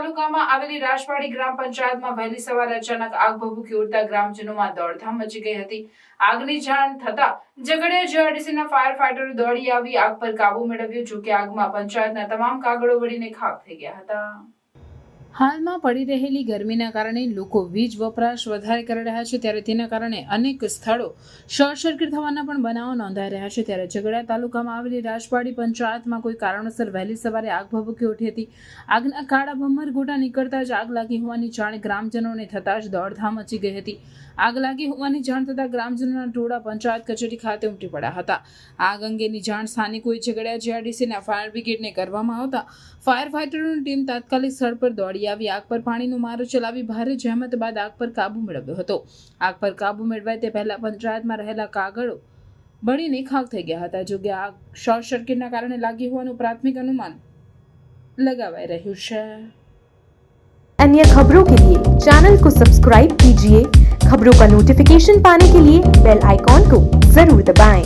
તાલુકામાં આવેલી રાજવાડી ગ્રામ પંચાયતમાં વહેલી સવારે અચાનક આગ ભભૂકી ઉડતા ગ્રામજનોમાં દોડધામ મચી ગઈ હતી. આગની જાણ થતા ઝઘડિયા જીઆરડીસીના ફાયર ફાઈટરો દોડી આવી આગ પર કાબુ મેળવ્યો, જોકે આગમાં પંચાયતના તમામ કાગળો વળીને ખાક થઈ ગયા હતા. હાલમાં પડી રહેલી ગરમીના કારણે લોકો વીજ વપરાશ વધારે કરી રહ્યા છે ત્યારે તેના કારણે અનેક સ્થળો શોર્ટ સર્કિટ થવાના પણ બનાવો નોંધાઈ રહ્યા છે. ત્યારે ઝઘડા તાલુકામાં આવેલી રાજપાડી પંચાયતમાં કોઈ કારણોસર વહેલી સવારે આગ ભભૂકી ઉઠી હતી. આગના કાળા ભમર ગોટા નીકળતા જ આગ લાગી હોવાની જાણ ગ્રામજનોને થતાં જ દોડધામ મચી ગઈ હતી. આગ લાગી હોવાની જાણ થતાં ગ્રામજનોના ટોળા પંચાયત કચેરી ખાતે ઉમટી પડ્યા હતા. આગ અંગેની જાણ સ્થાનિકોએ ઝઘડા જીઆરડીસીના ફાયર બ્રિગેડને કરવામાં આવતા ફાયર ફાઇટરોની ટીમ તાત્કાલિક સ્થળ પર દોડી આવી આગ પર પાણીનો મારો ચલાવી ભારે જહેમત બાદ આગ પર કાબુ મેળવ્યો હતો આગ પર કાબુ મેળવાય તે પહેલા પંચાયતમાં રહેલા કાગળો બળીને ખાક થઈ ગયા હતા જો કે આગ શોર્ટ સર્કિટના કારણે લાગી હોવાનું પ્રાથમિક અનુમાન लगावाई રહ્યું છે अन्य खबरों के लिए चैनल को सब्सक्राइब कीजिए खबरों का नोटिफिकेशन पाने के लिए बेल आइकॉन को जरूर दबाएं।